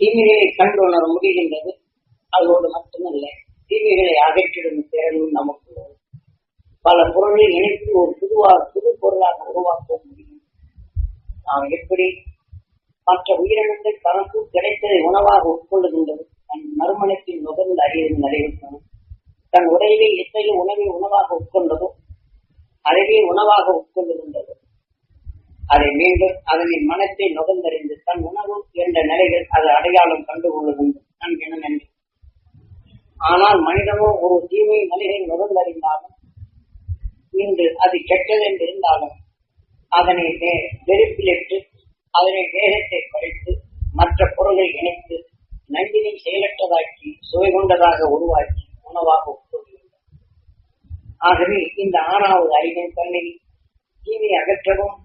தீமைகளை கண்டுணர முடிகின்றது. அதோடு மட்டுமல்ல தீமைகளை அகற்றிடும் திறனும் நமக்கு பல பொருளை இணைத்து ஒரு புதுவா புது பொருளாக உருவாக்க முடியும். நாம் எப்படி மற்ற உயிரினங்கள் தனக்கு கிடைத்ததை உணவாக உட்கொள்ளுகின்றது? தன் மறுமணத்தின் நுகர்ந்து அறியும் நடைபெற்றது தன் உடலிலே எத்தகைய உணவை உணவாக உட்கொண்டதோ அதுவே உணவாக உட்கொள்ளுகின்றது. அதை மீண்டும் அதனை மனத்தை நுகர்ந்தறிந்து தன் உணவு என்ற நிலையில் அது அடையாளம் கண்டுகொள்ளுகின்றது நம் இனம் என்று ஆனால் மனிதனோ ஒரு தீமை நிலையை நுகர்ந்தறிந்தாலும் இன்று அது கெட்டதென்று இருந்தாலும் அதனை வெறுப்பிலிட்டு அதனை வேகத்தை குறைத்து மற்ற பொருளை இணைத்து நஞ்சினை செயலற்றதாக்கி சுவை கொண்டதாக உருவாக்கி உணவாக உட்கொள்கின்றனர் ஆகவே இந்த ஆறாவது அறிவின் தன்னை தீமை அகற்றவும்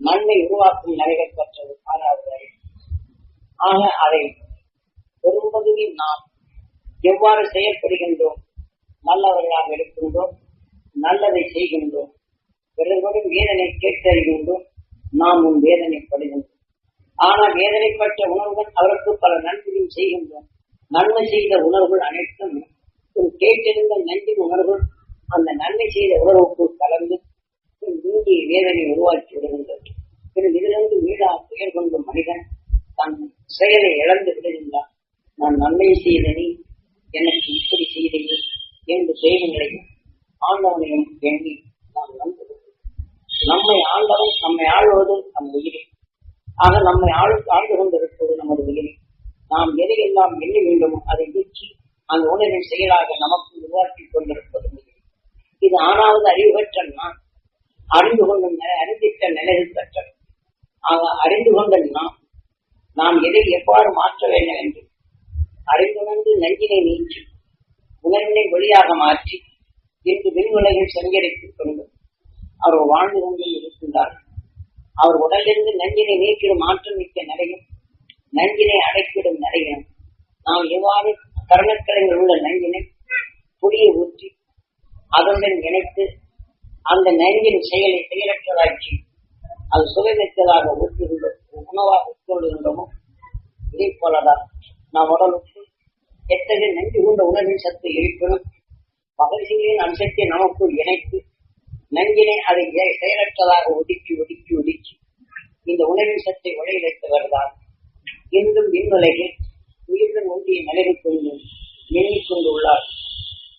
மண்ணை உருவாக்கும் நிலைகள் பெற்றது ஆறாவது அறிவு ஆக அதை பெரும்பகுதியில் நாம் எவ்வாறு செயல்படுகின்றோம் நல்லவர்களாக இருக்கின்றோம் நல்லதை செய்கின்றோம் பிறர்களும் வேதனை கேட்டறிகின்றோம் நாமும் வேதனைப்படுகின்றோம். ஆனால் வேதனைப்பட்ட உணவுகள் அவருக்கு பல நன்மையும் செய்கின்றோம் நன்மை செய்த உணர்வுகள் அனைத்தும் கேட்டிருந்த நன்றின் உணர்வுகள் அந்த நன்மை செய்த உணர்வுக்குள் கலந்து உன் வேதனை உருவாக்கி விடுகின்றது. பிறகு இதிலிருந்து மீளா துயர் கொண்ட மனிதன் தன் செயலை இழந்து விடுகின்றான். நான் நன்மை செய்த எனக்கு இப்படி செய்தது என்று தெய்வங்களையும் ஆண்டவனையும் எண்ணி நாம் நம்புகிறோம். நம்மை ஆண்டவன் நம்மை ஆழ்வது நம் உயிரே. ஆக நம்மை ஆள் ஆழ்ந்து கொண்டிருப்பது நமது உயிரே. நாம் எதையெல்லாம் எண்ண வேண்டும் அதை நீக்கி அந்த உணர்வின் செயலாக நமக்கு உருவாக்கி கொண்டிருப்பது இது ஆறாவது அறிவு பெற்ற நான். அறிந்து கொண்ட அறிந்திட்ட நிலையில் பெற்றது ஆக அறிந்து கொண்ட நாம் நாம் எதை எவ்வாறு மாற்ற வேண்டும் என்று. அறிந்துணர்ந்து நஞ்சினை நீக்கி உணர்வினை வெளியாக மாற்றி இன்று விண்ணுலகில் சஞ்சரித்துக் கொண்டு அவர் வாழ்ந்து கொண்டும் இருக்கின்றார் அவர் உடலிருந்து நஞ்சினை நீக்கிடும் மாற்றம் மிக்க நிலையும் நஞ்சினை அடைக்கிடும் நிலையும். நாம் எவ்வாறு கருணக்கலையில் உள்ள நஞ்சினை புளியை ஊற்றி அதனுடன் இணைத்து அந்த நஞ்சின் செயலை செயலற்றதாக்கி அது சுவைமிக்கதாக ஊற்றுகின்றோம் உணவாக உட்கொள்கின்றோமோ இதே போலதான் நாம் உடலுக்கு எத்தகைய நன்றி கொண்ட உணவின் சத்து இருப்பினும் மகிழ்ச்சிகளின் அம்சத்தை நமக்குள் இணைத்து நஞ்சினை அதை செயலற்றதாக ஒதுக்கி ஒதுக்கி ஒதுக்கி இந்த உணவின் சத்தை விளைவித்தவர்தான் இன்றும் விண்ணுலகில் உயிருடன் ஒன்றிய நிலையில் கொண்டு எண்ணிக்கொண்டு உள்ளார்.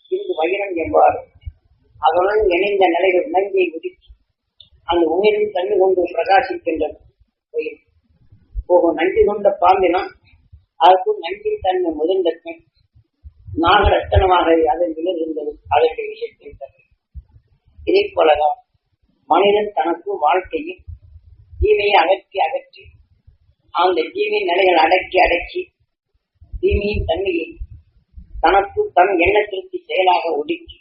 இன்று வைரம் எவ்வாறு? அதனுடன் இணைந்த நிலையில் நஞ்சை ஒதுக்கி அந்த உயிரில் தண்ணி கொண்டு பிரகாசிக்கின்றது. உயிர் போகும் நன்றி கொண்ட பாம்பினா அதற்கும் நன்றின் தன்மை முதிர்ந்த நாகரத்தனமாக அதன் விழுகின்றது இருந்தது விஷயத்தின் தன்மை இதே போலதான் மனிதன் தனக்கு வாழ்க்கையில் தீமையை அகற்றி அகற்றி அந்த தீமை நிலைகள் அடக்கி அடக்கி தீமையின் தன்மையை தனக்கு தன் எண்ணத்திற்கு செயலாக ஒடுக்கி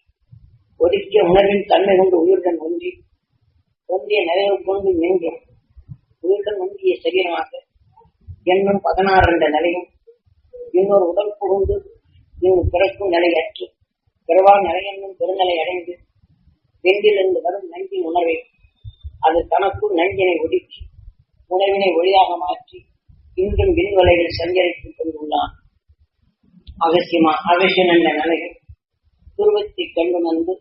ஒதுக்கிய உணர்வின் தன்மை கொண்டு உயிருடன் ஒன்றி ஒன்றிய நிறைவு கொண்டு நெஞ்சம் உயிருடன் ஒன்றிய சரீரமாக எண்ணும் பதினாறு என்ற நிலையும் இன்னொரு உடல் புகுந்து இன்னும் பிறக்கும் நிலையற்று பிறவா நிலையென்னும் பெருநிலை அடைந்து பெண்டிலிருந்து வரும் நஞ்சின் உணர்வை அது தனக்குள் நஞ்சினை ஒடுக்கி உணவினை ஒளியாக மாற்றி இன்றும் விண்வலையில் சஞ்சரித்துக் கொண்டுள்ளான். அவசியமா அவசியம் என்ற நிலையில் துருவத்தை கண்டு வந்து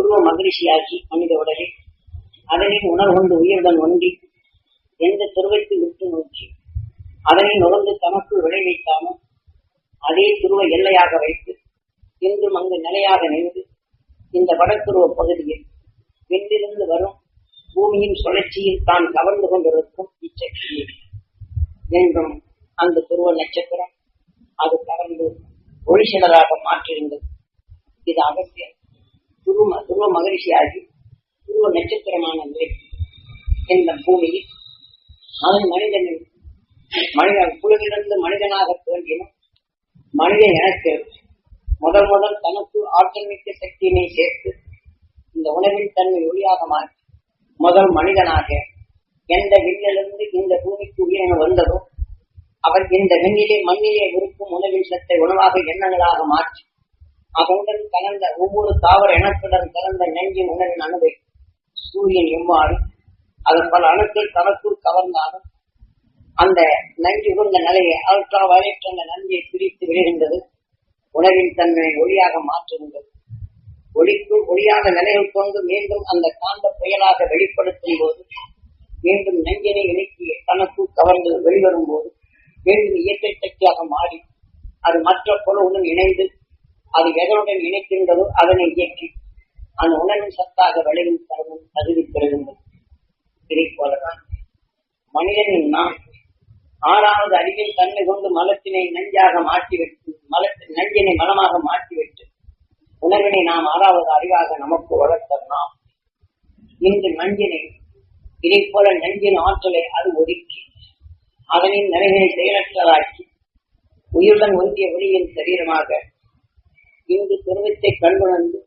துருவ மகிழ்ச்சியாக்கி மனித உடலில் அதனின் உணர்கொண்டு உயிருடன் ஒன்றி எந்த துருவத்தை விட்டு நோக்கி அதனை நுகர்ந்து தனக்குள் விளைவிக்காமல் அதே துருவ எல்லையாக வைத்து இன்றும் அங்கு நிலையாக நின்று இந்த வடத்துருவ பகுதியில் விண்ணிலிருந்து வரும் பூமியின் சுழற்சியில் தான் கவர்ந்து கொண்டிருக்கும் இச்சக்தியை என்றும் அந்த துருவ நட்சத்திரம் அது கவர்ந்து ஒளிசலராக மாற்றியிருந்தது இது அவசியம் துருவ துருவ மகிழ்ச்சியாகி துருவ நட்சத்திரமான இந்த பூமியில் அவன் மனிதனின் மனிதன் குழுவிலிருந்து மனிதனாக தோன்றினும் மனிதன் எனக்கு முதல் முதல் தனக்கு ஆற்றல் மிக்க சக்தியினை சேர்த்து இந்த உணவின் தன்மை ஒளியாக மாற்றி முதல் மனிதனாக எந்த விண்ணிலிருந்து இந்த பூமிக்கு உயிரினம் வந்ததோ அவர் இந்த விண்ணிலே மண்ணிலே இருக்கும் உணவின் சத்தை உணவாக எண்ணங்களாக மாற்றி அதனுடன் கலந்த ஒவ்வொரு தாவர இனத்துடன் கலந்த நெஞ்சின் உணவின் அணுவை சூரியன் எவ்வாறு அதன் பல அணுக்கள் தனக்குள் கவர்ந்தாலும் அந்த நஞ்சு உகந்த நிலையை அல்ட்ரா வயலட் என்ற நஞ்சியை பிரித்து விடுகின்றது. உணவின் தன்மையை ஒளியாக மாற்றுகின்றது. ஒளிக்கு ஒளியான நிலையை கொண்டு மீண்டும் அந்த காந்த புயலாக வெளிப்படுத்தும் போது மீண்டும் நெஞ்சினை இணைக்கி தனக்குள் கவர்ந்து வெளிவரும் போது மீண்டும் இயற்கை சக்தியாக மாறி அது மற்ற பொருளுடன் இணைந்து அது எதனுடன் இணைக்கின்றதோ அதனை இயக்கி அந்த உணர்வின் சத்தாக விளையும் தருணம் தகுதி பெறுகின்றது இதை போலதான் மனிதனின் நாம் ஆறாவது அறிவில் தன்னை கொண்டு மலத்தினை நஞ்சாக மாற்றிவிட்டு மலத்தின் நஞ்சினை மனமாக மாற்றிவிட்டு உணர்வினை நாம் ஆறாவது அறிவாக நமக்கு வளர்த்தலாம் இன்று நஞ்சினை இதை போல நஞ்சின் ஆற்றலை அது ஒதுக்கி அதனின் நிறைவினை செயலற்றதாக்கி உயிருடன் ஒன்றிய ஒளியின் சரீரமாக இங்கு துருவத்தை கண்டுணர்ந்து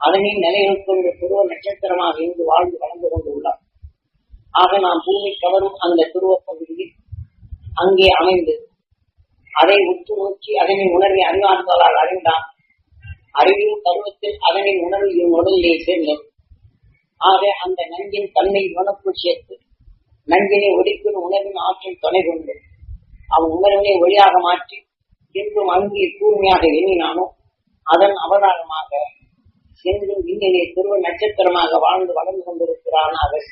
அதனின் நிலைகள் கொண்டு துருவ நட்சத்திரமாக இங்கு வாழ்ந்து வளர்ந்து கொண்டு உள்ளார் ஆக நாம் பூமி கவரும் அந்த துருவ பகுதியில் அங்கே அமைந்து அதை உற்று நோக்கி அதனின் உணர்வை அறிவாற்றலால் அறிந்தான். அறிவின் பருவத்தில் அதனின் உணர்வு இவன் உடலிலே சேர்ந்தது. ஆக அந்த நஞ்சின் தன்மை இவனுக்குள் சேர்த்து நஞ்சினை ஒடுக்கிற உணர்வின் ஆற்றல் துணை கொண்டு அவன் உணர்வினை ஒளியாக மாற்றி என்றும் அங்கே கூர்மையாக எண்ணினானோ அதன் அவதாரமாக சென்றும் விண்ணிலே துருவ நட்சத்திரமாக வாழ்ந்து வளர்ந்து கொண்டிருக்கிறான் அவர்.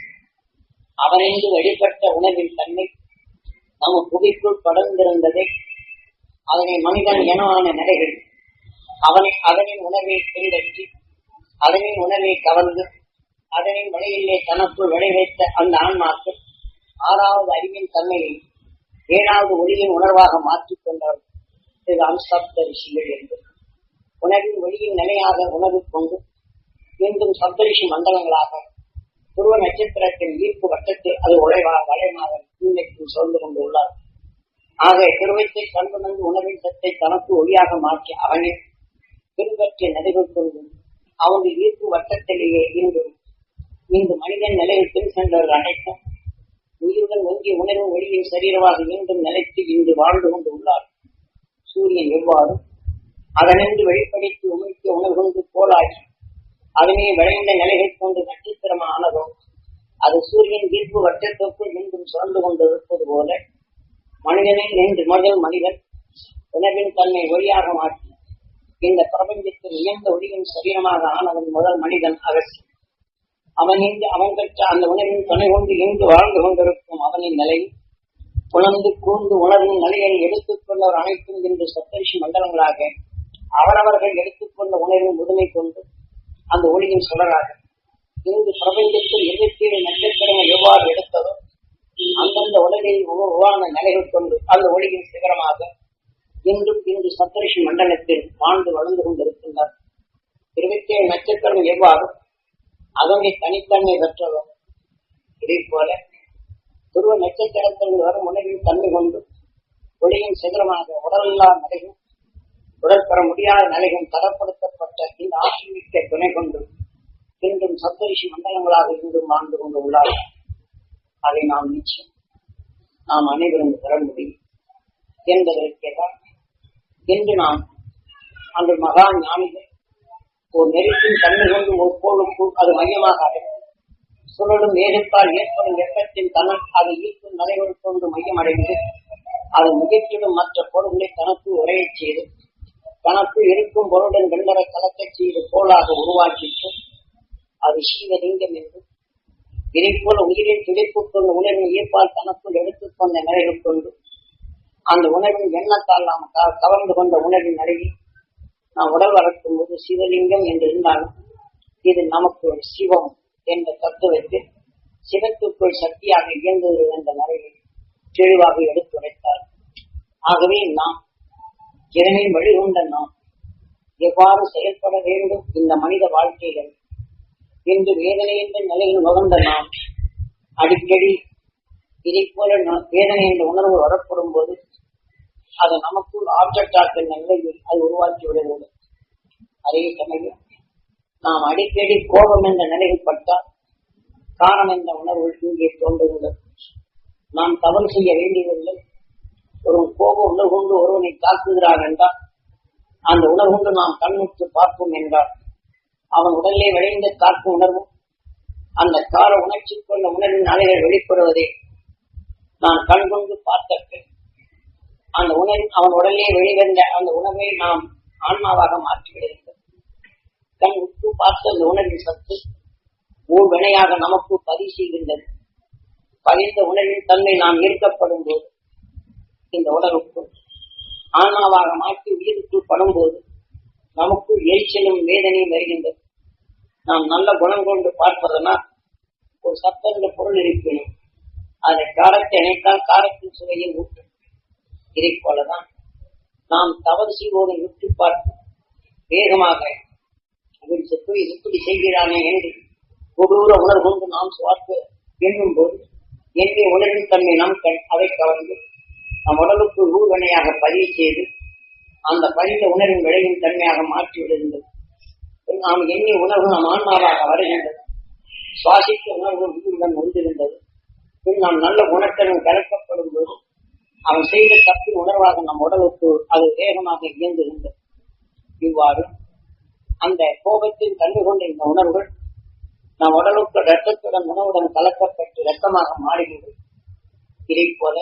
அவரைந்து வெளிப்பட்ட உணவின் தன்மை நம்ம புவிக்குள் படர்ந்திருந்ததை. அதனை மனிதன் எனவான நிலைகள் அவனை அதனின் உணவை பின்பற்றி அதனின் உணவை கவர்ந்து அதனின் வழியிலே தனக்குள் விளைவித்த அந்த ஆன்மாக்கு ஆறாவது அறிவின் தன்மையை ஏழாவது ஒளியின் உணர்வாக மாற்றிக் கொண்டவர் இது சப்த ரிஷிகள் என்று. உணர்வின் ஒளியின் நிலையாக உணர்வு கொண்டு மீண்டும் சப்தரிஷி மண்டலங்களாக துருவ நட்சத்திரத்தின் ஈர்ப்பு வட்டத்தில் அது உழைவா வளையமாக இன்னைக்கும் கொண்டு கொண்டுள்ளார் ஆக திருவத்தை கண்டுணர்ந்து உணவின் சத்தை தனக்கு ஒளியாக மாற்றி அவனை பின்பற்றிய நிலைகள் கொண்டு அவனுடைய ஈர்ப்பு வட்டத்திலேயே இன்று இன்று மனிதன் நிலையில் பின் சென்றவர்கள் அனைத்தும் உயிருடன் ஒன்றிய உணர்வு ஒளியின் சரீரமாக மீண்டும் நிலைத்து இன்று வாழ்ந்து கொண்டு உள்ளார். சூரியன் எவ்வாறு அதனின்று வெளிப்படுத்தி உமிழ்த்திய உணர்கொண்டு போலாகி அதனை விளைந்த நிலைகள் கொண்டு நட்சத்திரமானதும் அது சூரியன் ஈர்ப்பு வட்டத்திற்குள் மீண்டும் சுரந்து கொண்டிருப்பது போல மனிதனை நின்று முதல் மனிதன் உணவின் தன்னை ஒளியாக மாற்றி இந்த பிரபஞ்சத்தில் இயந்த ஒளியின் சரீரமாக ஆனவன் முதல் மனிதன் அகற்றி அவன் இங்கு அவன் பெற்ற அந்த உணவின் துணை கொண்டு இங்கு வாழ்ந்து கொண்டிருக்கும் அவனின் நிலை உணர்ந்து கூர்ந்து உணர்வின் நிலையை எடுத்துக்கொண்டவர் அனைத்தும் இன்று சத்தரிசி மண்டலங்களாக அவரவர்கள் எடுத்துக்கொண்ட உணர்வு முதுமை கொண்டு அந்த ஒளியின் சுடராக இங்கு பிரபஞ்சத்தில் இருபத்தி ஏழு நட்சத்திரங்கள் எவ்வாறு எடுத்ததோ அந்தந்த உலகில் உருவான நிலைகள் கொண்டு அந்த ஒளியின் சிகரமாக இன்றும் இன்று சப்தரிஷி மண்டலத்தில் வாழ்ந்து வளர்ந்து கொண்டிருக்கின்றார். இருபத்தி ஏழு நட்சத்திரம் எவ்வாறு அதனை தனித்தன்மை பெற்றதோ இதே போல துருவ நட்சத்திரத்தில் வரும் உணவின் தன்மை கொண்டு ஒளியின் சிகரமாக உடலெல்லாம் நிலையும் உடல் பெற முடியாத நிலையும் தரப்படுத்தப்பட்ட இந்த ஆசிரியத்தை துணை கொண்டு இன்றும் சப்தரிஷி மண்டலங்களாக இன்றும் வாழ்ந்து கொண்டு உள்ளார்கள் அதை நாம் நிச்சயம் நாம் அனைவரும் பெற முடியும் என்பதற்கேதான் இன்று நாம் அந்த மகா ஞானிகள் ஒரு நெருப்பின் தன்மை கொண்டு ஒப்போழுக்கும் அது மையமாக அடையும் சுழலும் வேகத்தால் ஏற்படும் வெப்பத்தின் தனம் அதை ஈர்க்கும் நடைமுறை கொண்டு மையமடைந்து அது முயற்சிடும் மற்ற பொருள்களை தனக்கு உரையச் செய்து தனக்கு இருக்கும் பொருளுடன் வெண்மர கலத்தை செய்து போலாக உருவாக்கிட்டு அது சீவலிங்கம் என்று. இதைப்போல உயிரின் துடைப்பு கொண்ட உணர்வின் ஈர்ப்பால் தனக்குள் எடுத்துக்கொண்ட நிலைகள் கொண்டு அந்த உணர்வின் எண்ணத்தால் நாம் கவர்ந்து கொண்ட உணர்வின் நிலையை நாம் உடல் வளர்க்கும் போது சிவலிங்கம் என்று இருந்தாலும் இது நமக்கு ஒரு சிவம் என்ற தத்துவத்தில் சிவத்துக்குள் சக்தியாக இயங்குவது என்ற நிலையை தெளிவாக எடுத்துரைத்தார். ஆகவே நாம் இதனை வழிகொண்ட நாம் எவ்வாறு செயல்பட வேண்டும் இந்த மனித வாழ்க்கையில் இன்று வேதனை என்ற நிலையில் நுகர்ந்த நாம் அடிக்கடி இதை போல வேதனை என்ற உணர்வு வரப்படும் போது அது நமக்குள் ஆப்ஜெக்ட் ஆக்கிற நிலையில் அது உருவாக்கி விடுகிறது. அதே சமயம் நாம் அடிக்கடி கோபம் என்ற நிலையில் பட்டால் காரணம் என்ற உணர்வு இங்கே தோன்றுகிறது. நாம் தவறு செய்ய வேண்டியதில்லை. ஒரு கோப உலகொண்டு கொண்டு ஒருவனை தாக்குகிறான் என்றால் அந்த உணர்வு நாம் கண்ணுற்று பார்ப்போம் என்றால் அவன் உடலே விளைந்த காக்கும் உணர்வும் அந்த கார உணர்ச்சி கொண்ட உணர்வின் அலைகள் வெளிப்படுவதை நான் கண் கொண்டு அந்த உணர்வு அவன் உடலே வெளிவந்த அந்த உணவை நாம் ஆன்மாவாக மாற்றிவிடுகின்றோம் கண் உற்று பார்த்த அந்த உணர்வின் சத்து ஊர் வினையாக நமக்கு பதிவு செய்கின்றது பகிர்ந்த உணர்வின் தன்மை நாம் ஈர்க்கப்படும் போது இந்த உணர்வுக்குள் ஆன்மாவாக மாற்றி உயிருக்குள் படும்போது நமக்குள் எரிச்சலும் வேதனையும் வருகின்றது. நாம் நல்ல குணம் கொண்டு பார்ப்பதனால் ஒரு சத்தந்த பொருள் இருப்பினும் அதை காரத்தை இணைத்தால் காரத்தின் சுவையை ஊட்டும். இதை போலதான் நாம் தவறு செய்வோரை விட்டு பார்த்து வேகமாக அவன் செப்பு இப்படி செய்கிறானே என்று கொடூர உணர்வு கொண்டு நாம் சுவார்த்து என்னும் போது என்னை உணர்வின் தன்மை நம் கண் அதை கவர்ந்து நம் உடலுக்கு ஊர்வனையாக பதிவு செய்து அந்த பதிந்த உணர்வின் விளைவின் தன்மையாக மாற்றி விடுகின்றது. நாம் எண்ணி உணர்வு நம் ஆன்மாவாக வருகின்றது. சுவாசிக்க உணர்வு உயிருடன் ஒன்றிருந்தது பின் நாம் நல்ல குணத்திலும் கலக்கப்படும் போது அவன் செய்த தப்பின் உணர்வாக நம் உடலுக்கு அது வேகமாக இயங்குகின்றது. இவ்வாறு அந்த கோபத்தில் கண்டு கொண்ட இந்த உணர்வுகள் நம் உடலுக்கு ரத்தத்துடன் உணவுடன் கலக்கப்பட்டு ரத்தமாக மாறுகின்றது. இதை போல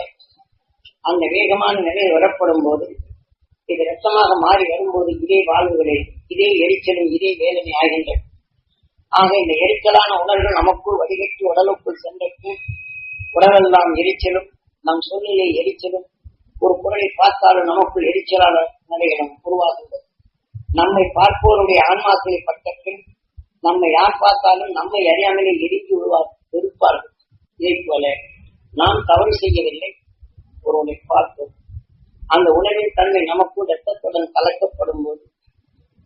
அந்த வேகமான நிலை வரப்படும் போது இது ரத்தமாக மாறி வரும்போது இதே வாழ்வுகளே இதே எரிச்சலும் இதே வேதனை ஆகின்றன. ஆக இந்த எரிச்சலான உணர்வுகள் நமக்குள் வடிகட்டி உடலுக்குள் சென்றக்கும் உடலெல்லாம் எரிச்சலும் நம் சூழ்நிலை எரிச்சலும் ஒரு குரலை பார்த்தாலும் நமக்குள் எரிச்சலான நிலைகளும் உருவாகின்றது நம்மை பார்ப்போருடைய ஆன்மாக்களை பட்ட நம்மை யார் பார்த்தாலும் நம்மை அறியாமலே எரித்து விடுவார் இருப்பார்கள் இதை போல நாம் தவறு செய்யவில்லை. ஒருவனை பார்த்தோம் அந்த உணவின் தன்மை நமக்குள் ரத்தத்துடன் கலக்கப்படும் போது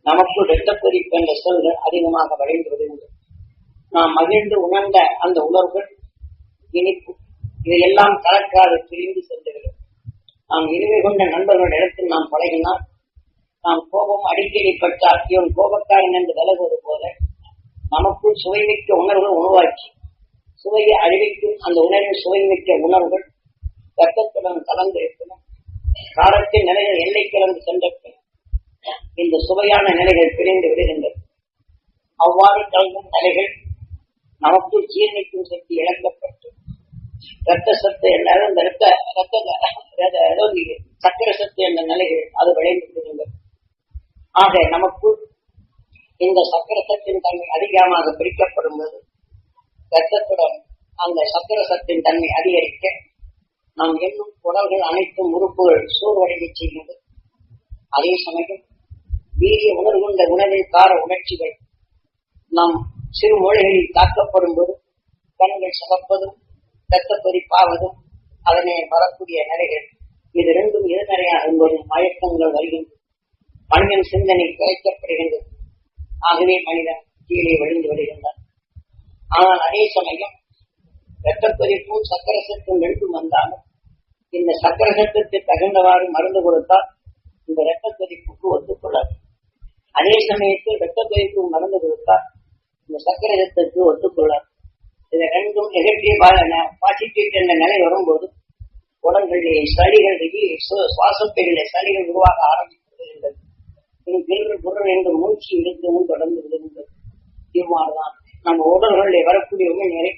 நமக்குள் இரத்த கொதிப்பு என்ற சொல்கள் அதிகமாக வளைந்து வருகின்றது நாம் மகிழ்ந்து உணர்ந்த அந்த உணர்வுகள் இனிப்பு இதையெல்லாம் கலக்காது பிரிந்து சென்றுவிடும் நாம் இனிமை கொண்ட நண்பர்கள் இடத்தில் நாம் பழகினால் நாம் கோபம் அடிக்கடி பட்டால் இவன் கோபக்காரன் என்று விலகுவது போல நமக்குள் சுவைமிக்க உணர்வுகள் உருவாக்கி சுவையை அறிவிக்கும் அந்த உணர்வின் சுவைமிக்க உணர்வுகள் ரத்தத்துடன் கலந்து இருக்கணும் காலத்தின் நிலைகள் எல்லை கலந்து சென்ற இந்த சுவையான நிலைகள் பிரிந்து விடுகின்றது அவ்வாறு கலந்தும் நிலைகள் நமக்குள் சீர்ணிக்கும் சக்தி இழக்கப்பட்டு ரத்த சத்து என்ன அந்த ரத்த ரத்த சக்கர சத்து என்ற நிலைகள் அது விளைந்து விடுகின்றது ஆக நமக்குள் இந்த சக்கர சத்தின் தன்மை அதிகமாக பிரிக்கப்படும் போது ரத்தத்துடன் அந்த சக்கர சத்தின் தன்மை அதிகரிக்க நாம் எண்ணும் குடல்கள் அனைத்தும் உறுப்புகள் சோர்வடைந்து செய்கிறது அதே சமயம் வீரிய உணர்வுண்ட உணவின் கார உணர்ச்சிகள் நம் சிறு மூளைகளில் தாக்கப்படும் போது கண்கள் சமப்பதும் ரத்த அதனை வரக்கூடிய நிலைகள். இது ரெண்டும் எதிர்நிலையாக என்பதும் மயக்கங்கள் வருகின்றன மனிதன் சிந்தனை குறைக்கப்படுகின்றது. ஆகவே மனிதன் கீழே விழுந்து வருகின்றான். ஆனால் அதே சமயம் இரத்தப்பதிப்பும் சக்கர சத்தும் ரெண்டும் வந்தாலும் இந்த சக்கர சத்தத்தை தகுந்தவாறு மருந்து கொடுத்தால் இந்த இரத்த கொதிப்புக்கு ஒத்துக்கொள்ளாது. அதே சமயத்தில் இரத்த கொதிப்பு மருந்து கொடுத்தால் இந்த சக்கர சத்தத்துக்கு ஒத்துக்கொள்ளாது. இதை ரெண்டும் நெகட்டிவ் பாசிட்டிவ் என்ற நிலை வரும்போது உடல்களிலே சளிகள் சுவாசப்பைகளிலே சளிகள் உருவாக ஆரம்பித்து கிணறு பொருள் என்று மூச்சு இழுக்கவும் தொடர்ந்து விடுகின்றது இவ்வாறுதான் நம்ம உடல்களிலே வரக்கூடிய நிலை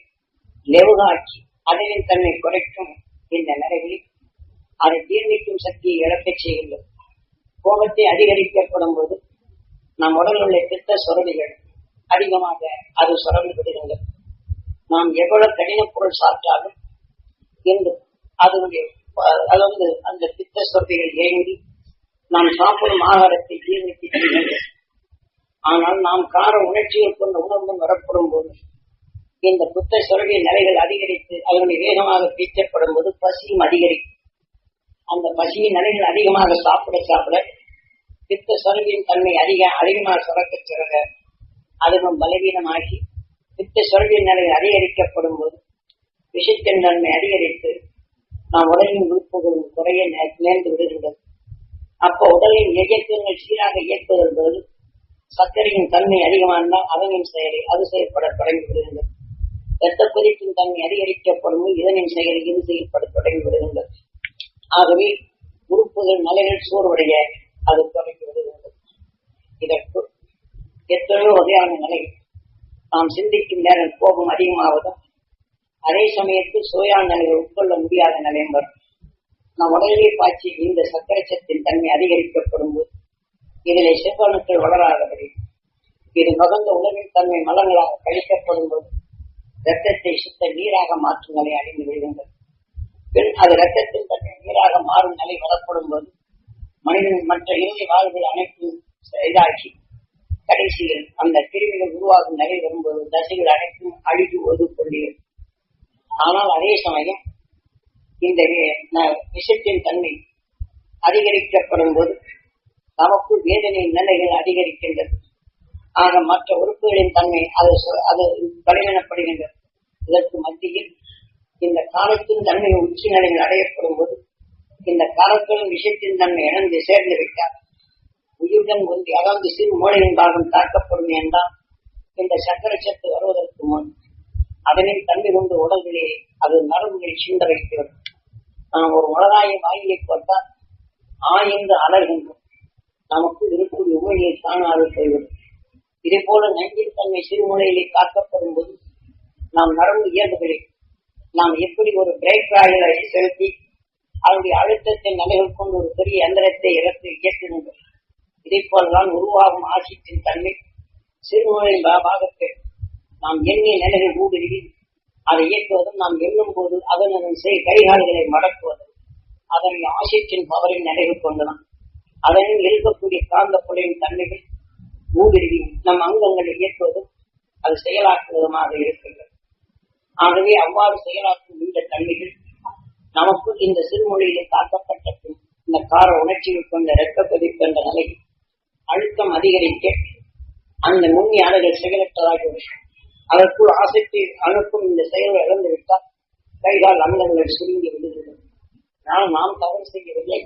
லெவுகாட்சி அதையும் தன்னை குறைக்கும் இந்த நிலைகளில் அதை ஜீர்ணிக்கும் சக்தியை இழக்கச் செய்கின்றது கோபத்தை அதிகரிக்கப்படும் போது நம் உடலில் உள்ள பித்த சுரவிகள் அதிகமாக அது சுரந்து விடுகின்றது நாம் எவ்வளவு கடின பொருள் சாப்பிட்டாலும் இருந்தும் அதனுடைய அதாவது அந்த பித்த சுரடிகள் ஏங்கி நாம் சாப்பிடும் ஆகாரத்தை ஜீர்ணித்து ஆனால் நாம் கார உணர்ச்சியை கொண்ட உணர்வு வரப்படும் போது இந்த புத்த சுரவின் நிலைகள் அதிகரித்து அதனுடைய வேகமாக பீச்சப்படும் போது பசியும் அதிகரிக்கும். அந்த பசியின் நிலைகள் அதிகமாக சாப்பிட சாப்பிட பித்த சுரபியின் தன்மை அதிக அதிகமாக சுரக்க சுரக அதுவும் பலவீனமாகி பித்த சுரபியின் நிலைகள் அதிகரிக்கப்படும் போது விஷத்தின் தன்மை அதிகரித்து நாம் உடலின் உறுப்புகளும் குறைய நேர்ந்து விடுகின்றது அப்போ உடலின் இயக்கங்கள் சீராக இயக்குவதன் போது சர்க்கரையின் தன்மை அதிகமானால் அதனின் செயலை அது செயல்பட தொடங்கி விடுகின்றது இரத்த கொதிப்பின் தன்மை அதிகரிக்கப்படும் இதனின் செயலை இது செயல்பட தொடங்கி விடுகின்றது. ஆகவே உறுப்புகள் மலைகள் சோர்வடைய அது தொடங்கி விடுகின்றது. இதற்கு எத்தனையோ வகையான நிலை. நாம் சிந்திக்கும் நேரம் கோபம் அதிகமாவதும் அதே சமயத்தில் சுவையான நிலையை உட்கொள்ள முடியாத நிலையும் வரும் நம் உடலிலே பாய்ச்சி இந்த சக்கரச்சத்தின் தன்மை அதிகரிக்கப்படும் போது இதிலே செவ்வணுக்கள் வளராதபடி இது மகந்த உணவின் தன்மை மலங்களாக கழிக்கப்படும் போது ரத்தத்தை சுத்த நீராக மாற்றும் நிலை அடைந்து விடுகின்றது பின் அது ரத்தத்தில் தன்னை நீராக மாறும் நிலை வரப்படும் போது மனிதன் மற்ற இறுதி வாழ்வுகள் அனைத்தும் இதாகி கடைசியில் அந்த கிருமிகள் உருவாகும் நிலை வரும்போது தசைகள் அனைத்தும் அழுகி ஒதுக்கொள்ளியும் ஆனால் அதே சமயம் இந்த விஷத்தின் தன்மை அதிகரிக்கப்படும் போது நமக்கு வேதனை நிலைகள் அதிகரிக்கின்றது. ஆக மற்ற உறுப்புகளின் தன்மை அது அது பலவீனப்படுகின்றது இதற்கு மத்தியில் இந்த காலத்தின் தன்மை உச்சி நிலையில் அடையப்படும் போது இந்த காலத்திலும் விஷயத்தின் தன்மை இழந்து சேர்ந்து விட்டார். உயிருடன் ஒன்றி அதாவது சிறு மூளையின் பாகம் தாக்கப்படும் என்றால் இந்த சக்கர சத்து வருவதற்கு முன் அதனின் தன்மை கொண்டு உடல்களே அது நரம்புகளை சிந்த வைக்கிறது. நாம் ஒரு உலகாய வாயிலை போட்டால் ஆய்ந்து அலர்கின்றோம். நமக்கு இருக்கக்கூடிய உண்மையை காணாது செய்வது இதே போல நஞ்சின் தன்மை சிறுமுனையிலே காக்கப்படும் போது நாம் நரம்பு இயல்புகளை நாம் எப்படி ஒரு பிரேக் ராயலை செலுத்தி அதனுடைய அழுத்தத்தை நிலைகள் கொண்டு ஒரு பெரிய எந்திரத்தை இறத்து இயக்குகின்றோம். இதே போலதான் உருவாகும் ஆசியத்தின் தன்மை. சிறுமுனையின் பாகத்தை நாம் எண்ணிய நிலைகள் ஊடுருவி அதை இயக்குவதும் நாம் எண்ணும் போது அதன் செய் கைகால்களை மடக்குவதும் அதனை ஆசியத்தின் பவரின் நிலைகள் கொண்டுதான். அதனில் இருக்கக்கூடிய காந்த புலையின் தன்மைகள் ஊடுருவி நம் அங்கங்களை இயக்குவதும் அது செயலாக்குவதுமாக இருக்கின்றது. ஆகவே அவ்வாறு செயலாக்கும் இந்த தன்மைகள் நமக்கு இந்த சிறுமொழியிலே தாக்கப்பட்ட பின் இந்த கார உணர்ச்சியில் கொண்ட இரத்த கொதிப்பு என்ற நிலையில் அழுத்தம் அதிகரிக்க அந்த நுண்ணி அணுகள் செயலற்றதாகிவிடும் அதற்குள் ஆசைக்கு அணுக்கும் இந்த செயலை இழந்துவிட்டால் கைகால் அங்கங்கள் சுருங்கி விடுகிறது ஆனால் நாம் தவறு செய்யவில்லை.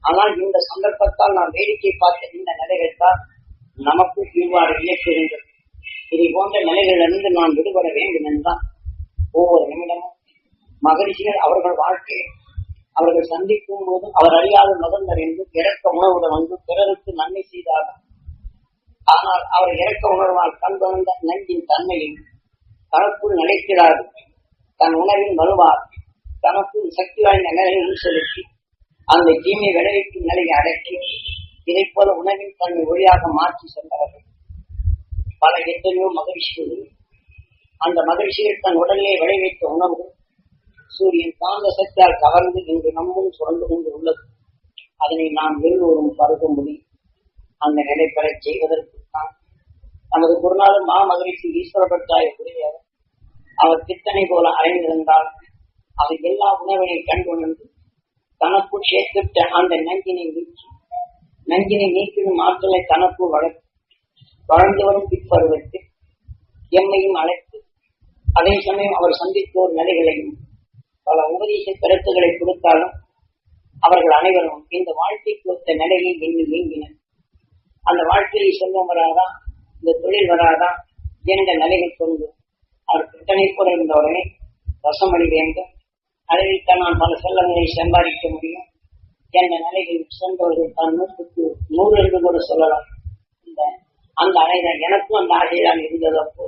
ஆனால் இந்த சந்தர்ப்பத்தால் நாம் வேடிக்கை பார்த்த இந்த நிலைகள் தான் நமக்கு இவ்வாறு இயக்குகின்றது இதை போன்ற நிலைகளிலிருந்து நாம் விடுபட வேண்டும் என்றால் ஒவ்வொரு நிமிடமும் மகிழ்ச்சிகள் அவர்கள் வாழ்க்கையில் அவர்கள் சந்திக்கும் போதும் அவர் அறியாத மதந்தர் என்று இறக்க உணவுடன் வந்து பிறருக்கு நன்மை செய்தார்கள் ஆனால் அவர் இறக்க உணர்வால் கண்பணந்த நஞ்சின் தன்மையை தனக்குள் நிலைக்கிறார் தன் உணவின் வருவார் தனக்குள் சக்தி வாய்ந்த நிலையை செலுத்தி அந்த தீமை விளைவிக்கும் நிலையை அடக்கி இதை போல உணவின் தன்மை ஒளியாக மாற்றி சென்றவர்கள். பல எத்தனையோ மகிழ்ச்சிகள் அந்த மகிழ்ச்சிகள் தன் உடலிலே விளைவித்த உணவு சூரியன் காந்த சக்தியால் கவர்ந்து இன்று நம்மும் சுரந்து கொண்டு உள்ளது அதனை நாம் எல்லோரும் பருக முடி. அந்த நிலை செய்வதற்கு தான் நமது குருநாதன் மாமகரிஷி ஈஸ்வரபட்டாய உடையவர் அவர் கித்தனை போல அறைந்திருந்தால் அவர் எல்லா உணவினை கண்டுணர்ந்து தனக்குள் சேர்த்துவிட்ட அந்த நஞ்சினை நீக்கி நஞ்சினை நீக்கிடும் ஆற்றலை தனக்குள் வளர்ந்து வரும் பிற்பருவத்தில் எம்மையும் அழைத்து அதே சமயம் அவர் சந்தித்தோர் நிலைகளையும் பல உபதேச கருத்துக்களை கொடுத்தாலும் அவர்கள் அனைவரும் இந்த வாழ்க்கைக்கு ஒத்த நிலையை எண்ணி இயங்கினர் அந்த வாழ்க்கையை செல்வம் வராதா? இந்த தொழில் வராதா? என்ற நிலையை கொண்டு அவர் பிரச்சனை கூட இருந்தவரை வசமடி வேண்டும். அளவிற்கு நான் பல செல்லங்களை சம்பாதிக்க முடியும். என்ற நிலைகள் சென்றவர்கள் தான் நூற்றுக்கு நூறு என்று கூட சொல்லலாம். இந்த அந்த அணைதான் எனக்கும் அந்த ஆசைதான் இருந்தது அப்போ.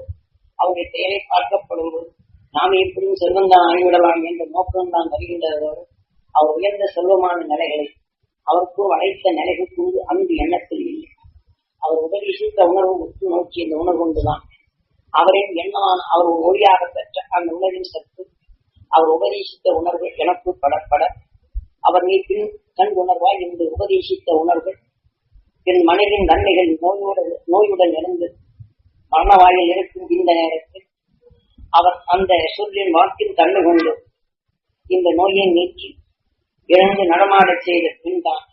அவருடைய தேவை பார்க்கப்படும் போது நாம் எப்படியும் செல்வந்தான் ஆகிவிடலாம் என்ற நோக்கம் தான் வருகின்றதோடு அவர் உயர்ந்த செல்வமான நிலைகளை அவருக்கும் அழைத்த நிலைகள் கொண்டு எண்ணத்தில் இல்லை. அவர் உபதேசித்த உணர்வு உற்று நோக்கி இந்த உணர்வு கொண்டுதான் அவரின் எண்ணமான அவர் ஒளியாக பெற்ற அந்த உணர்வின் சத்து அவர் உபதேசித்த உணர்வு எனக்கு படப்பட அவர் நீ பின் கண் உணர்வாய் என்று உபதேசித்த உணர்வு என் மனைவின் நன்மைகள் நோயுடன் நோயுடன் இருந்து மரணவாயில் இருக்கும் இந்த நேரத்தில் அவர் அந்த சொல்லின் வாக்கில் கண்டுகொண்டு கொண்டு இந்த நோயை நீக்கி இழந்து நடமாடச் செய்த பின்தான்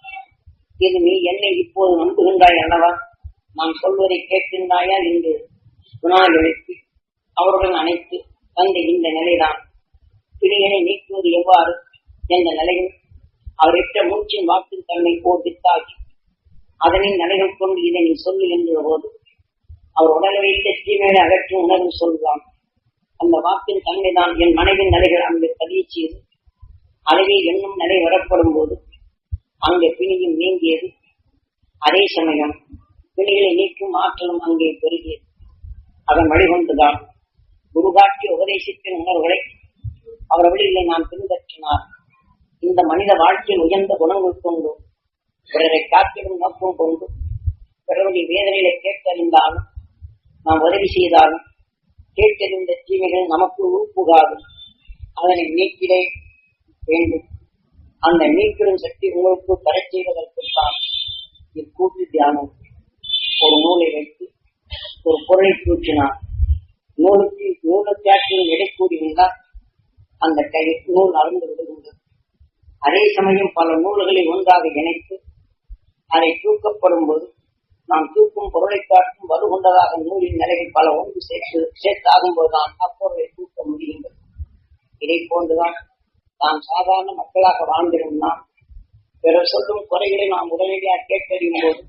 இது நீ என்னை இப்போது நம்புகின்றாய் அல்லவா? நான் சொல்வதை கேட்கின்றாயா? என்று குணால் எழுப்பி அவருடன் அணைத்து வந்த இந்த நிலைதான். பிடிகளை நீக்குவது எவ்வாறு? என்ற நிலையில் அவரிட்ட மூச்சின் வாக்கின் தன்மை வித்தாகி அதனை நடைகள் கொண்டு இதை நீ சொல்லு என்கிற போது அவர் உடலை வைத்த தீமையை அகற்றி உணர்வு சொல்வான் அந்த வாக்கின் தன்மைதான் என் மனைவின் நிலைகள் அங்கு பதிவு செய்து அழகே என்னும் நிலை வரப்படும் போது அங்கே பிணியும் நீங்கியது. அதே சமயம் பிணிகளை நீக்கும் ஆற்றலும் அங்கே பெருகியது. அதன் வழிகொண்டுதான் குருகாட்சி உபதேசித்தின் உணர்வுகளை அவர் வழியிலே நான் பின்பற்றினார். இந்த மனித வாழ்க்கையில் உயர்ந்த குணங்கள் கொண்டு பிறரை காத்திடும் நோக்கம் கொண்டு பிறருடைய வேதனைகளை கேட்டறிந்தாலும் நாம் உதவி செய்தாலும் கேட்டறிந்த தீமைகள் நமக்கு உருப்புகாது அதனை நீக்கிடே வேண்டும். அந்த நீக்கிடும் சக்தி உங்களுக்கு செய்வதற்கு செய்வதற்குத்தான் இக்கூட்டு தியானம் ஒரு நூலை வைத்து ஒரு பொருளை தூக்கினார் நூலுக்கு நூலுக்காற்றில் எடை கூடியிருந்தால் அந்த கை நூல் அறந்து விடுகின்றது அதே சமயம் பல நூல்களை ஒன்றாக இணைத்து அதை தூக்கப்படும் போது நாம் தூக்கும் பொருளை காட்டும் வலுகொண்டதாக நூலின் நிலையில் பல ஒன்று சேர்த்து சேர்த்தாகும் போதுதான் அப்பொருளை தூக்க முடியும் இதை போன்றுதான் நாம் சாதாரண மக்களாக வாழ்ந்திருந்தான் நாம் பிறர் சொல்லும் குறைகளை நாம் உடனடியாக கேட்டறியும் போது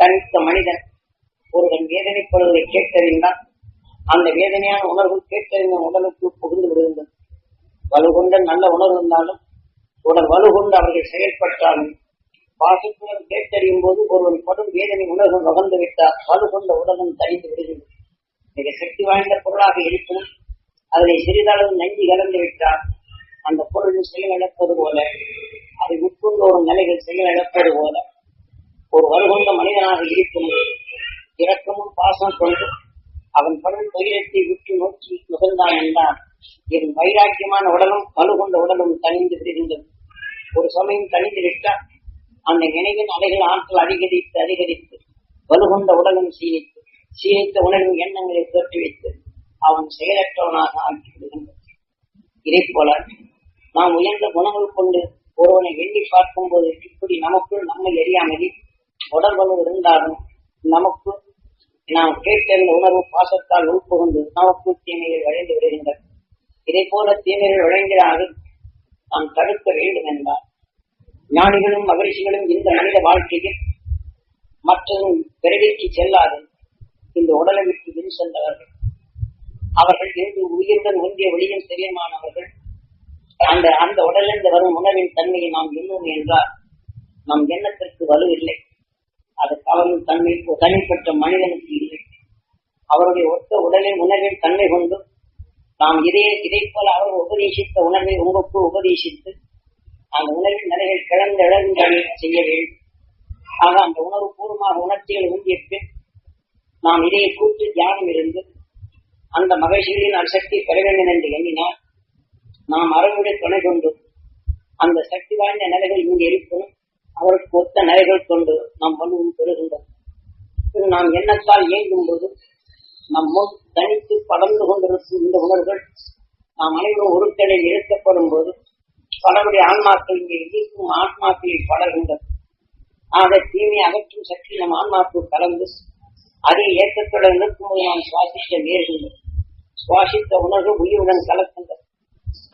தனித்த மனிதன் ஒருவன் வேதனைப்படுவதை கேட்டறிந்தால் அந்த வேதனையான உணர்வு கேட்டறிந்த உடலுக்கு புகுந்து விடுகின்றது. வலுகொண்ட நல்ல உணர்வு இருந்தாலும் உடல் வலுகொண்டு அவர்கள் செயல்பட்டாலும் பாசத்துடன் கேட்டறியும் போது ஒருவன் படும் வேதனை உலகம் நுகர்ந்து விட்டால் வலுகொண்ட உடலும் தனிந்து விடுகிறது. மிக சக்தி வாய்ந்த பொருளாக இருக்கும். அதனை சிறிதளவு நஞ்சி கலந்து விட்டால் அந்த பொருள் செயலிழப்பது போல அதை உட்கொண்டு ஒரு நிலைகள் செயலிழப்பது போல ஒரு வலுகொண்ட மனிதனாக இருக்கும். இரக்கமும் பாசம் கொண்டு அவன் படும் துயரத்தை விட்டு நோக்கி நுகர்ந்தான் என்றால் என் வைராக்கியமான உடலும் வலுகொண்ட உடலும் தனிந்து விடுகின்றது. ஒரு சமயம் கழிந்து விட்டால் அந்த நினைவின் அலைகள் ஆற்றல் அதிகரித்து அதிகரித்து வலுகொண்ட உடலும் சீனித்து சீனித்த உணர்வின் எண்ணங்களை தோற்றுவித்து அவன் செயலற்றவனாக ஆக்கி விடுகின்றது இதை போல நாம் உயர்ந்த குணங்கள் கொண்டு ஒருவனை எண்ணி பார்க்கும் போது இப்படி நமக்குள் நம்மை அறியாமலே உடல் வலு இருந்தாலும் நமக்கு நாம் கேட்டறிந்த உணர்வு பாசத்தால் உட்புகுந்து நமக்கு தீமைகள் விளைந்து விடுகின்றன. இதை போல தீமைகள் விளைந்தால் நாம் தடுக்க வேண்டும் என்றார் ஞானிகளும் மகிழ்ச்சிகளும் இந்த மனித வாழ்க்கையில் மற்றதும் பிறவிக்கு செல்லாது. இந்த உடலை விட்டு வின் சென்றவர்கள். அவர்கள் இன்று உயிருடன் ஒன்றிய வெளியும் தெரியமானவர்கள் அந்த அந்த உடலிருந்து வரும் உணவின் தன்மையை நாம் எண்ணுவோம் என்றால் நம் எண்ணத்திற்கு வலு இல்லை. அது கவரும் தன்மை தனிப்பட்ட மனிதனுக்கு இல்லை. அவருடைய ஒத்த உடலின் உணவின் தன்மை கொண்டு நாம் இதே இதை போல அவர் உபதேசித்த உணர்வை உங்களுக்கு உபதேசித்து அந்த உணர்வின் நிலைகள் கிளந்த இழந்தவை செய்ய வேண்டும். ஆக அந்த உணர்வு பூர்வமாக உணர்ச்சிகள் உந்திய பின் நாம் இதை கூட்டு தியானம் இருந்து அந்த மகிழ்ச்சிகளின் அசக்தி பெற வேண்டும் என்று எண்ணினால் நாம் அறவுடைய துணை கொண்டு அந்த சக்தி வாய்ந்த நிலைகள் இங்கே இருக்கணும் அவருக்கு ஒத்த நிலைகள் கொண்டு நாம் வலுவும் பெறுகின்றோம். நாம் எண்ணத்தால் இயங்கும் போது நம்மும் தனித்து படர்ந்து கொண்டிருக்கும் இந்த உணர்வுகள் நாம் அனைவரும் ஒருத்தடையில் இழுக்கப்படும் போது பலருடைய ஆன்மாக்கள் இங்கே இருக்கும் ஆன்மாக்களில் படர்கின்றது ஆக தீமை அகற்றும் சக்தி நம் ஆன்மாக்குள் கலந்து அதை ஏக்கத்துடன் நிற்கும்போது நாம் சுவாசிக்க நேர்கின்றது சுவாசித்த உணர்வு உயிருடன் கலக்கின்றது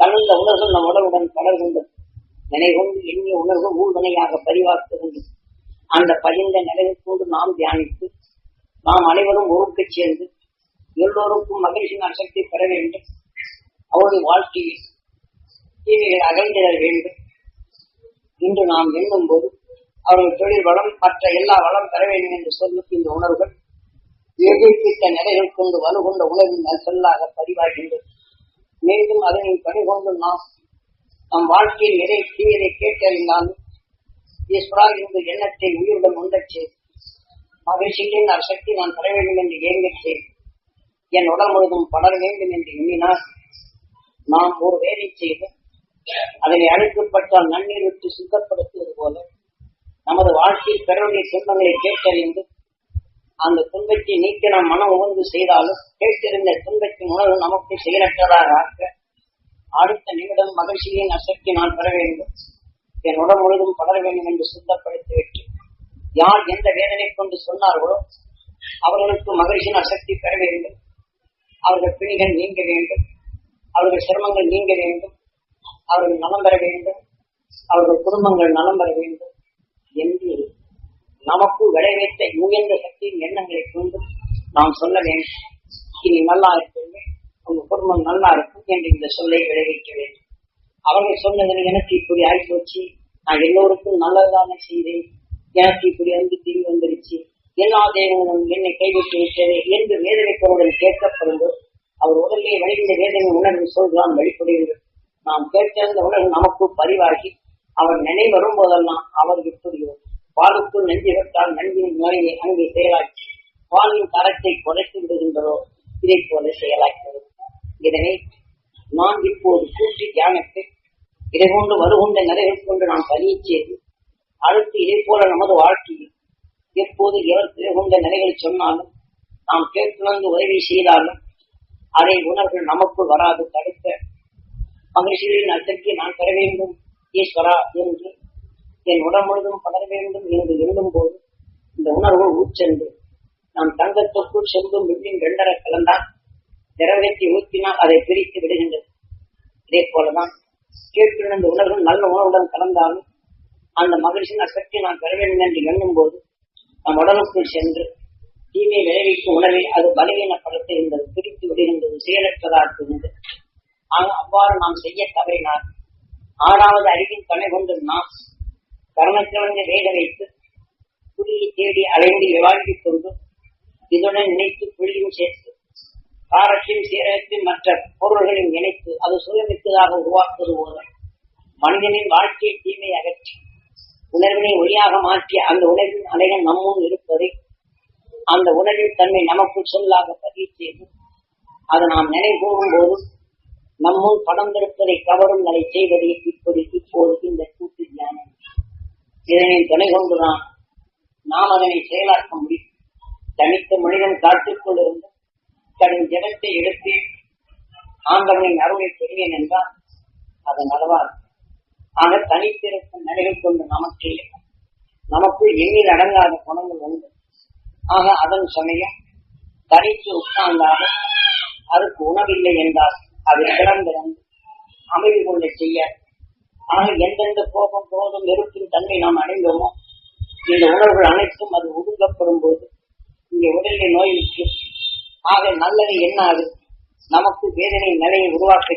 கலந்த உணர்வு நம் உடலுடன் கலர்கின்றது நினைகொண்டு எண்ணிய உணர்வு ஊழ்வினையாக பரிவாக்குகின்றது அந்த பகிர்ந்த நிலையை கொண்டு நாம் தியானித்து நாம் அனைவரும் ஒருக்கச் சேர்ந்து எல்லோருக்கும் மகிழ்ச்சியின் சக்தி பெற வேண்டும். அவருடைய வாழ்க்கையில் தீமைகள் அகழ்ந்திட வேண்டும். இன்று நாம் எண்ணும் போது அவர்கள் தொழில் வளம் மற்ற எல்லா வளம் பெற வேண்டும் என்று சொல்லும் இந்த உணர்வுகள் எதிர்ப்பித்த நிலைகள் கொண்டு வலுகொண்ட உணர்வின் நல்சொல்லாக பதிவாகின்றது மீண்டும் அதனை பணிகொண்டு நாம் நம் வாழ்க்கையில் எதை தீயதை கேட்டறிந்தாலும் ஈஸ்வரா இந்த எண்ணத்தை உயிருடன் உண்டச் செய்து மகிழ்ச்சியின் சக்தி நான் பெற வேண்டும் என்று ஏங்கச் செய்து என் உடல் முழுவதும் படர வேண்டும் என்று எண்ணினால் நாம் ஒரு வேலை செய்து அதனை அழைக்கப்பட்டால் நன்னீர் விட்டு சுத்தப்படுத்துவது போல நமது வாழ்க்கையில் பிறருடைய துன்பங்களை கேட்டறிந்து அந்த துன்பத்தை நீக்க நாம் மனம் உணர்ந்து செய்தாலும் கேட்டிருந்த துன்பத்தின் உணர்வு நமக்கு செயலற்றதாக ஆக்க அடுத்த நிமிடம் மகிழ்ச்சியின் அசக்தி நான் பெற வேண்டும். என் உடல் முழுதும் படர வேண்டும் என்று சுத்தப்படுத்திவிட்டு யார் எந்த வேதனை கொண்டு சொன்னார்களோ அவர்களுக்கு மகிழ்ச்சியின் அசக்தி பெற வேண்டும். அவர்கள் பிணிகள் நீங்க வேண்டும். அவர்கள் சிரமங்கள் நீங்க வேண்டும். அவர்கள் நலம் பெற வேண்டும். அவர்கள் குடும்பங்கள் நலம் பெற வேண்டும். என்று நமக்கு விளைவித்த உயர்ந்த சக்தியின் எண்ணங்களை கொண்டு நாம் சொல்ல வேண்டும். இனி நல்லா இருக்குங்க உங்க குடும்பம் நல்லா இருக்கும் என்று இந்த சொல்லை விளைவிக்க வேண்டும். அவர்கள் சொன்னதில் எனக்கு இப்படி ஆகிப்போச்சு நான் எல்லோருக்கும் நல்லதுதானே செய்தேன். எனக்கு இப்படி வந்து தீர்வு வந்துருச்சு. எல்லா தெய்வங்களும் என்னை கைவிட்டு விட்டது என்று வேதனை பொருளுடன் கேட்கப்படும்போது அவர் உடலே வழிந்த வேதனை உணர்வு சொல்கிறான் வெளிப்படுகிறது. நாம் கேட்டிருந்த உடல் நமக்கு பதிவாகி அவர் நினைவரும் போதெல்லாம் அவர் எப்படியோ பாலுக்குள் நெஞ்சு விட்டால் நன்றின் நோயை அங்கே செயலாக்கி பாலின் தரத்தை குறைத்து விடுகின்றதோ இதை போல செயலாக்கிறது இதனை நான் இப்போது கூட்டி தியானத்தை இதை கொண்டு வருகின்ற நிலைகள் கொண்டு நாம் பணியை செய்து அடுத்து இதை போல நமது வாழ்க்கையில் எப்போது எவர் கொண்ட நிலைகளை சொன்னாலும் நாம் கேட்டுணர்ந்து உதவி செய்தாலும் அதை உணர்வு நமக்குள் வராது. தடுக்க மகிழ்ச்சிகளின் அச்சத்தை நான் பெற வேண்டும். ஈஸ்வரா என்று என் உடல் முழுதும் பலர வேண்டும் என்று எண்ணும் போது இந்த உணர்வு உச்சென்று நாம் தங்கத்திற்குள் செல்லும் விண்ணின் ரெண்டரை கலந்தால் திரவத்தை ஊற்றினால் அதை பிரித்து விடுகின்றது. இதே போலதான் கேட்கிற இந்த உணர்வு நல்ல உணவுடன் கலந்தாலும் அந்த மகிழ்ச்சியின் அசக்தி நான் பெற வேண்டும் என்று எண்ணும் போது நம் உடலுக்குள் சென்று தீமை விளைவிக்கும் உணவில் அது பலவீனப்படுத்துகின்றது பிரித்து விடுகின்றது செயலற்றதாக்குகின்றது ஆக அவ்வாறு நாம் செய்ய தவறினால் ஆறாவது அறிவின் துணை கொண்டு நாம் கர்மக்கிழங்கு வேக வைத்து புலியை தேடி அலைந்து வாழ்விக் கொண்டு இதுடன் நினைத்து புலியும் சேர்த்து காரத்தையும் சீரகத்தையும் மற்ற பொருள்களையும் இணைத்து அது சுயமிக்கதாக உருவாக்குவது போல மனிதனின் வாழ்க்கையை தீமை அகற்றி உணர்வினை ஒளியாக மாற்றிய அந்த உணர்வின் அலைகள் நம்முன் இருப்பதை அந்த உணர்வின் தன்மை நமக்குள் சொல்லாக பதிவு செய்து அதை நாம் நினைவுகூறும் போது நம்முள் படர்ந்திருப்பதை கவரும் நிலை செய்வதை இப்படி இப்போது இந்த கூட்டு தியானம் இதனை துணை கொண்டுதான் நாம் அதனை செயலாக்க முடியும். தனித்த மனிதன் காட்டுக்குள் இருந்து தன் ஜனத்தை எடுத்து ஆண்டவனின் அருளை பெறுவேன் என்றால் அது நலவாது ஆக தனித்திருக்கும் நிலைகள் கொண்டு நமக்கு நமக்குள் எண்ணில் அடங்காத குணங்கள் உண்டு. ஆக அதன் சமயம் தனித்து உட்கார்ந்தால் அதுக்கு உணவில்லை என்றால் அது கிடந்திருந்து அமைதி கொள்ள செய்ய ஆக எந்தெந்த கோபம் கோபம் வெறுப்பின் தன்மை நாம் அடைந்தோமோ இந்த உணர்வுகள் அனைத்தும் அது ஒதுங்கப்படும் போது இங்கே உடலில் நோய் ஆக நல்லது எண்ணாது நமக்கு வேதனை நிலையை உருவாக்க